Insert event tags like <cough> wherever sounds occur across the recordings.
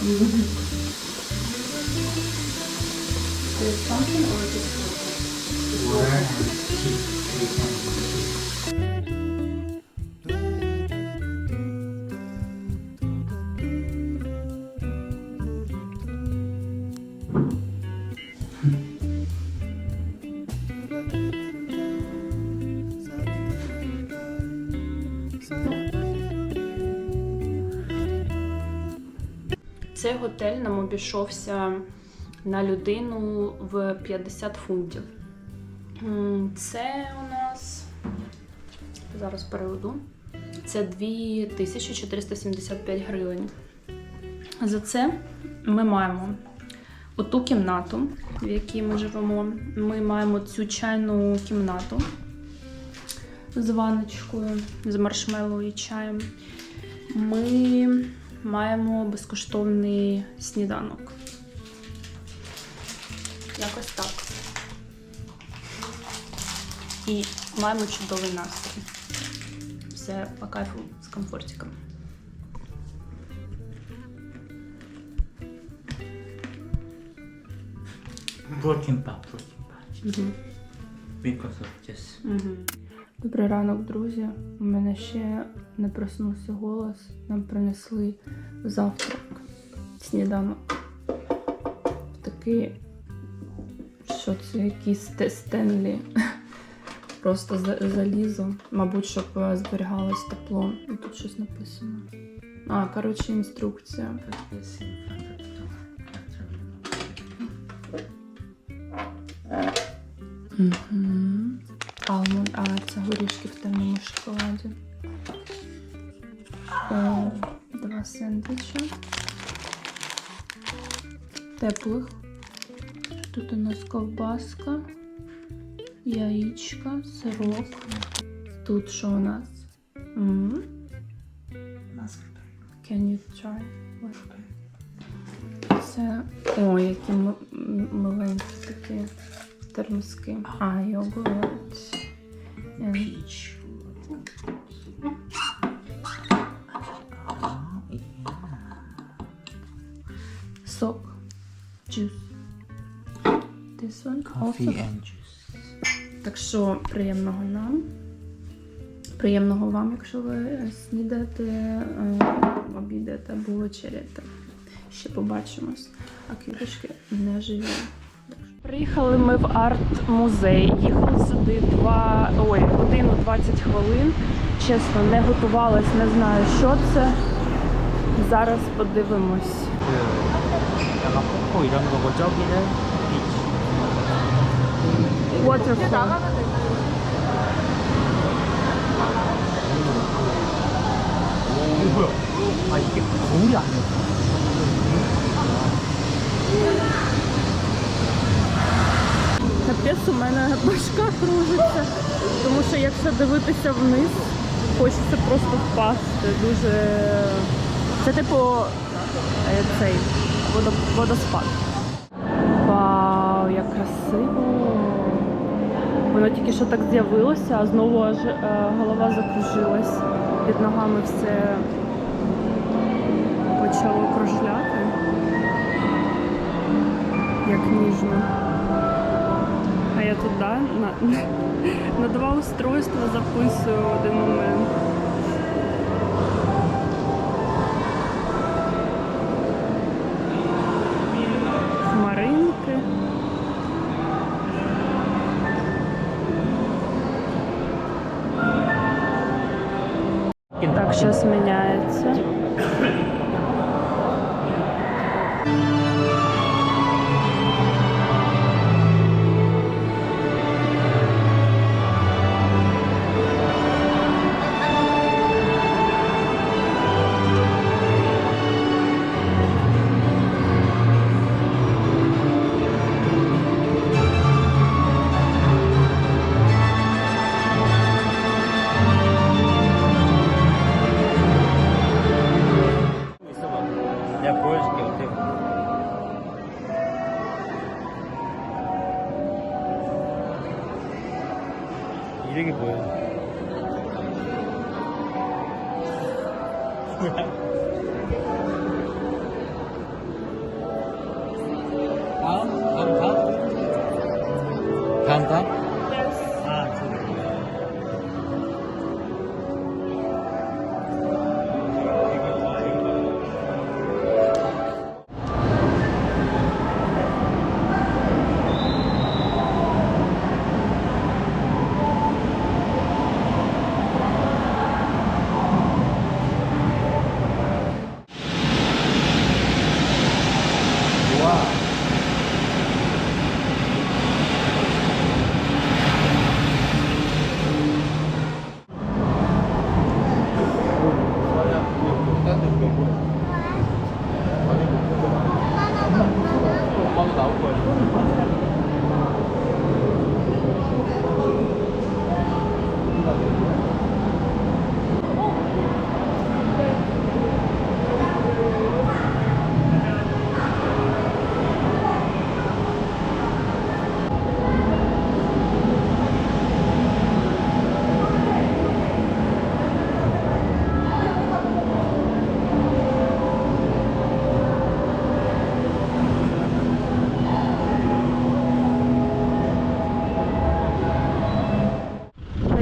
There's something or just water and cheese. Готель нам обійшовся на людину в 50 фунтів. Це у нас зараз переведу. Це 2475 гривень. За це ми маємо оту кімнату, в якій ми живемо. Ми маємо цю чайну кімнату з ванночкою, з маршмеллоу і чаєм. Ми маємо безкоштовний сніданок. Якось так. І маємо чудовий настрій. Все по кайфу з комфортиком. protein bar, protein bar. Because of this. Добрий ранок, друзі. У мене ще не проснувся голос. Нам принесли завтрак, сніданок. Такий, що це Сте- Стенлі. <laughs> Просто залізо. Мабуть, щоб е, зберігалось тепло. І тут щось написано. А, коротше, інструкція. Угу. Алмонд, а це горішки в темному шоколаді. О, два сендвіча. Теплих. Тут у нас ковбаска, яєчка, сирок. Тут що у нас? М, Mascarpone. Can you try? Це. О, які маленькі такі термоски. А, йогурт. Peach. Yeah. Сок. Juice. This one Coffee also. and juice. Так що приємного нам. Приємного вам, якщо ви снідаєте, е, обідаєте або вечеряєте. Ще побачимось. А квіточки не живі. Приїхали ми в арт-музей. Їхали сюди два, ой, годину 20 хвилин. Чесно, не готувалась, не знаю, що це. Зараз подивимось. 그 약간 폭포 이런 거고 저기는 비치. Waterfall. 뭐야? 아 이게 거울이 아니었어. Капець, у мене башка кружиться, тому що якщо дивитися вниз, хочеться просто впасти. Дуже. Це типу е, цей водоспад. Вау, як красиво! Воно тільки що так з'явилося, а знову аж е, голова закружилась. Під ногами все почало кружляти. Як ніжно. Я туди на, <laughs> на два устройства записую один момент. Хмаринки. Так, зараз міняється.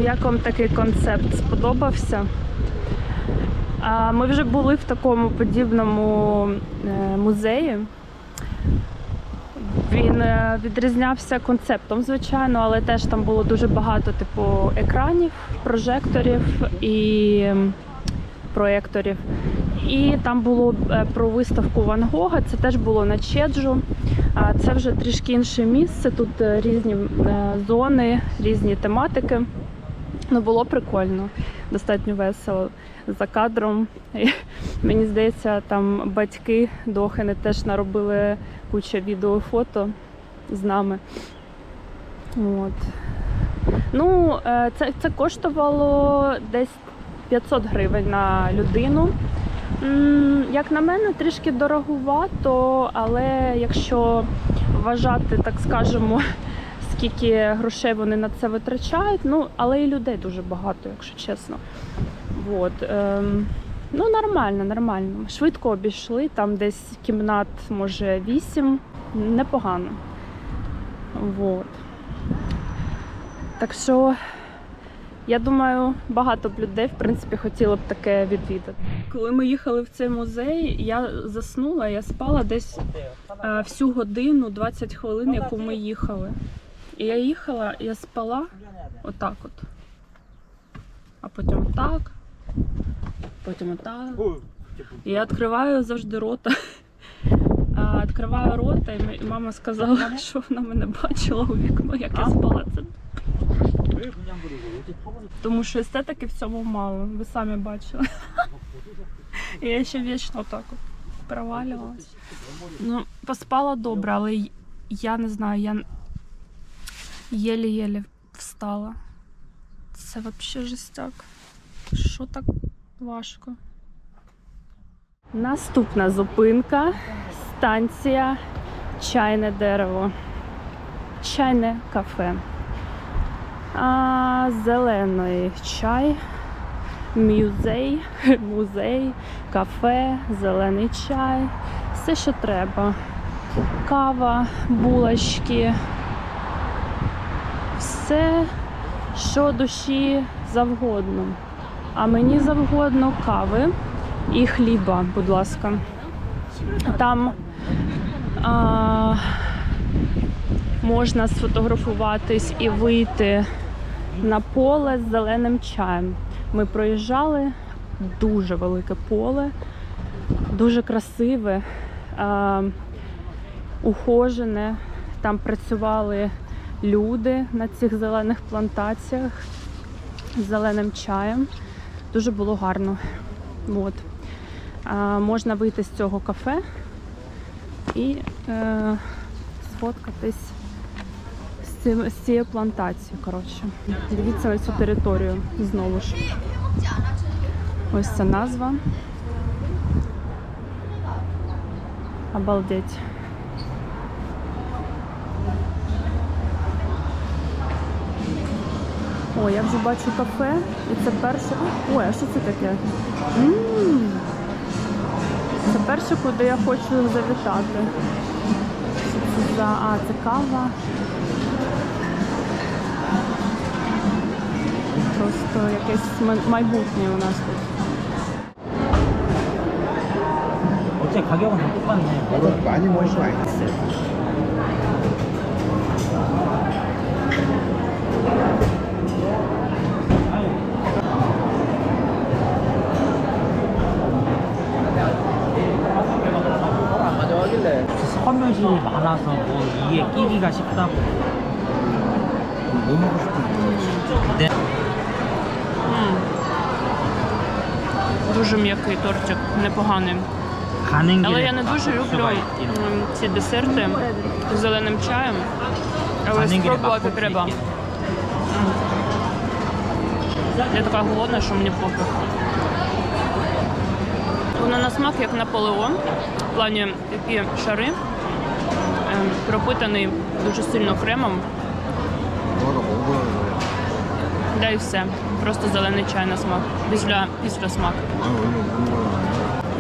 Як вам такий концепт сподобався? Ми вже були в такому подібному е, музеї. Він е, відрізнявся концептом, звичайно, але теж там було дуже багато типу екранів, прожекторів і проєкторів. І там було е, про виставку Ван Гога. Це теж було на Чеджу. Це вже трішки інше місце. Тут різні зони, різні тематики. Ну, було прикольно, достатньо весело за кадром. Мені здається, там батьки Дохини теж наробили кучу відео фото з нами. От. Ну, е, це, це коштувало десь 500 гривень на людину. Як на мене, трішки дорогувато, але якщо вважати, так скажемо, скільки грошей вони на це витрачають, ну, але і людей дуже багато, якщо чесно. От, ем, ну, нормально, нормально. Швидко обійшли, там десь кімнат, може, 8, непогано. Вот. Так що, я думаю, багато б людей, в принципі, хотіло б таке відвідати. Коли ми їхали в цей музей, я заснула, я спала десь е, всю годину, 20 хвилин, яку ми їхали. І я їхала, я спала отак от. А потім так, потім отак. І я відкриваю завжди рота. <laughs> Відкриваю рота, і мама сказала, <laughs> що вона мене бачила у вікно, як я спала. Це тому що естетики в цьому мало. Ви самі бачили. І <laughs> я ще вічно так от провалювалась. Ну, поспала добре, але я не знаю, я єлі-єлі встала. Це взагалі жестяк. Що так важко? Наступна зупинка станція Чайне дерево. Чайне кафе. А, зелений чай, музей, <laughs> музей, кафе, зелений чай, все, що треба. Кава, булочки, все, що душі завгодно. А мені завгодно кави і хліба, будь ласка. Там а, можна сфотографуватись і вийти на поле з зеленим чаєм. Ми проїжджали дуже велике поле, дуже красиве, а, ухожене. Там працювали люди на цих зелених плантаціях з зеленим чаєм. Дуже було гарно. От. А, можна вийти з цього кафе і е, сфоткатись з, цим, з цією плантацією. Коротше. Дивіться ось цю територію знову ж. Ось ця назва. Обалдеть. О, я вже бачу кафе, і це перше. Ой, а що це таке? м Це перше, куди я хочу завітати. Що це за. А, це кава. Просто якесь май- майбутнє у нас тут. 어째 가격은 다 똑같네. 이거 많이 먹을 거 아니 야? 서면실이 많아서 뭐 이에 끼기가 쉽다고. 뭐 먹고 싶은지 네. Дуже м'який тортик, непоганий. 가는 Але 길에 я не дуже люблю 수가 있기는. м, ці десерти з зеленим чаєм. Але 가는 길에 спробувати 맛볼 수 треба. 있게. Я така голодна, що мені пофіг. Воно на смак як Наполеон. В плані такі шари, ем, пропитаний дуже сильно кремом. Да і все. Просто зелений чай на смак. Після, після смак.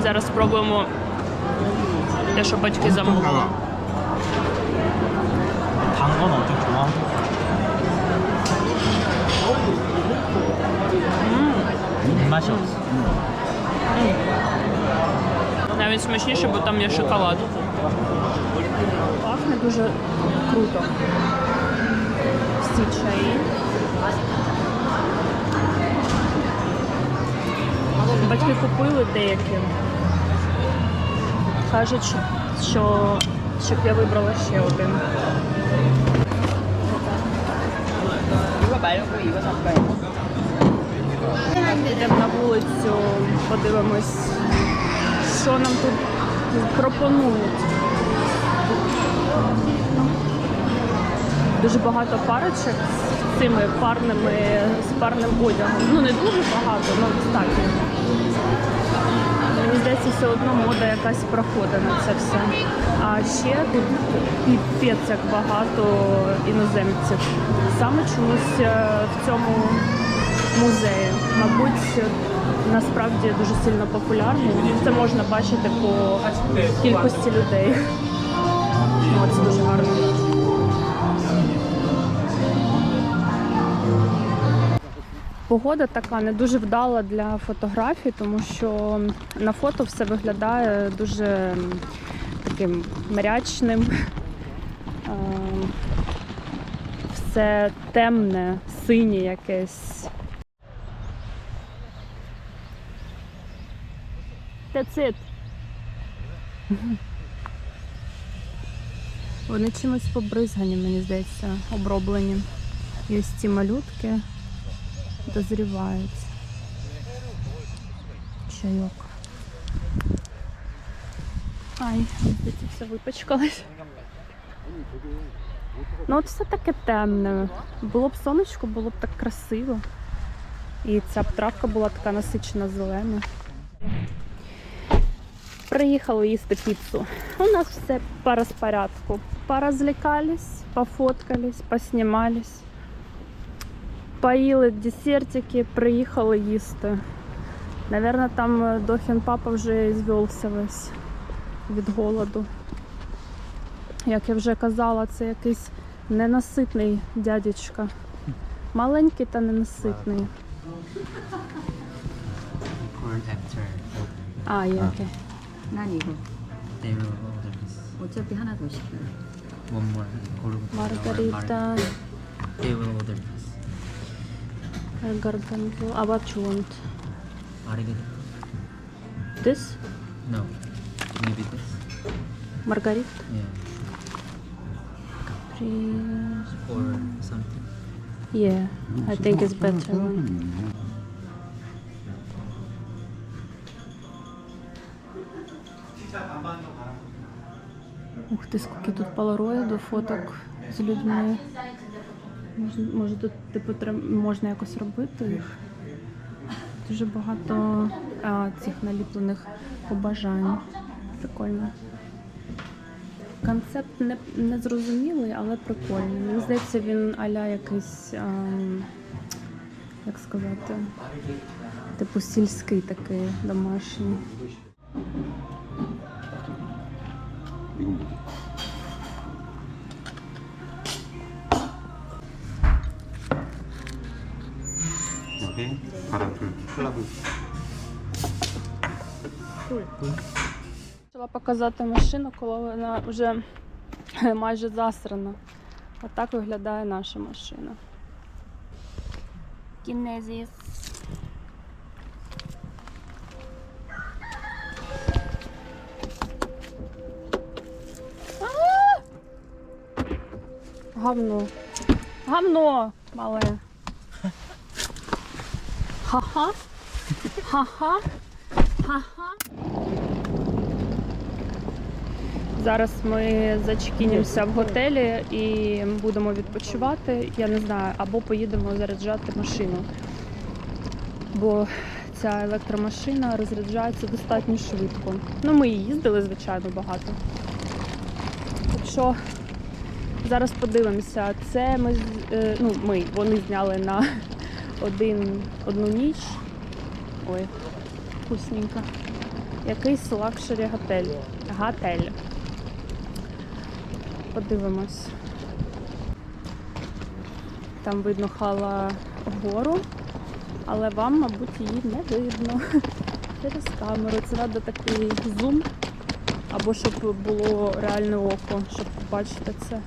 Зараз спробуємо те, що батьки замовили. Навіть смачніше, бо там є шоколад. Пахне дуже круто. Всі чаї. Батьки купили деякі. Кажуть, що щоб я вибрала ще один. Йдемо на вулицю, подивимось, що нам тут пропонують. Дуже багато парочок з цими парними, з парним одягом. Ну не дуже багато, але достатньо. Мені здається, все одно мода якась проходить на це все. А ще тут піпець як багато іноземців. Саме чомусь е, в цьому музеї. Мабуть, насправді дуже сильно популярний. Це можна бачити по кількості людей. О, це дуже гарно. Погода така не дуже вдала для фотографій, тому що на фото все виглядає дуже таким мрячним. Ем, Все темне, синє якесь. That's. Вони чимось побризгані, мені здається, оброблені. І ось ці малютки дозрівають. Чайок. Ай, здається, все випачкалось. Ну от все таке темне. Було б сонечко, було б так красиво. І ця б травка була така насичена зелена. Приїхали їсти піцу. У нас все по розпорядку. Порозвлекались, пофоткались, поснімались. Поїли десертики, приїхали їсти. Наверно, там е, Дохін папа вже звівся весь від голоду. Як я вже казала, це якийсь ненаситний дядечка. Маленький та ненаситний. А, є окей. 난 이거. 네이버 오더리스. 어차피 하나 더 시켜요. 원몰 고르고. 마르가리타. 네이버 Margarita. This? No. Maybe this. Margarita? Yeah. Or something. Yeah, I think it's better. Ух ти, скільки тут полароїду, фоток з людьми. Може, може тут типу можна якось робити їх. Дуже багато а, цих наліплених побажань. Прикольно. Концепт не, не зрозумілий, але прикольний. Мені здається, він аля якийсь, ем, як сказати, типу сільський такий домашній. 여기 바람풀 클럽은 Хотіла показати машину, коли вона вже майже засрана. Отак виглядає наша машина. Кінезіс. Гавно. Гавно, мале. Ха-ха. Ха-ха. Ха-ха. Зараз ми зачекінімося в готелі і будемо відпочивати. Я не знаю, або поїдемо заряджати машину. Бо ця електромашина розряджається достатньо швидко. Ну, ми і їздили, звичайно, багато. Так що зараз подивимося. Це ми, е, ну, ми, вони зняли на один, одну ніч. Ой, вкусненько. Якийсь лакшері готель. Готель. Подивимось. Там видно хала гору. Але вам, мабуть, її не видно <laughs> через камеру. Це треба такий зум, або щоб було реальне око, щоб побачити це.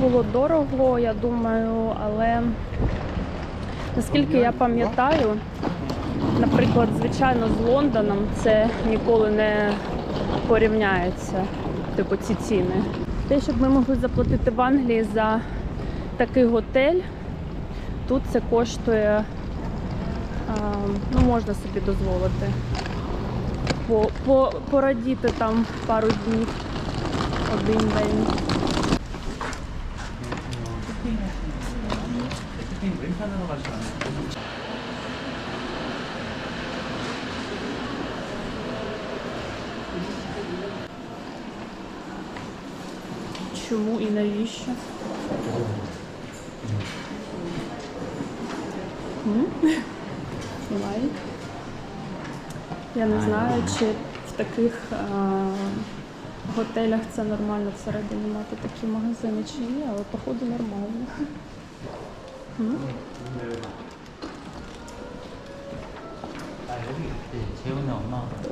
Було дорого, я думаю, але наскільки я пам'ятаю, наприклад, звичайно, з Лондоном це ніколи не порівняється, типу ці ціни. Те, щоб ми могли заплатити в Англії за такий готель, тут це коштує, ну можна собі дозволити. По, по, порадіти там пару днів, один день. і навіщо? Лайк. Я не знаю, чи в таких а, готелях це нормально всередині мати такі магазини чи ні, але походу нормально.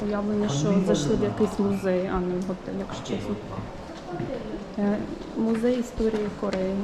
Уявлення, що зайшли в якийсь музей, а не в готель, якщо чесно. Е, Музей історії Кореї.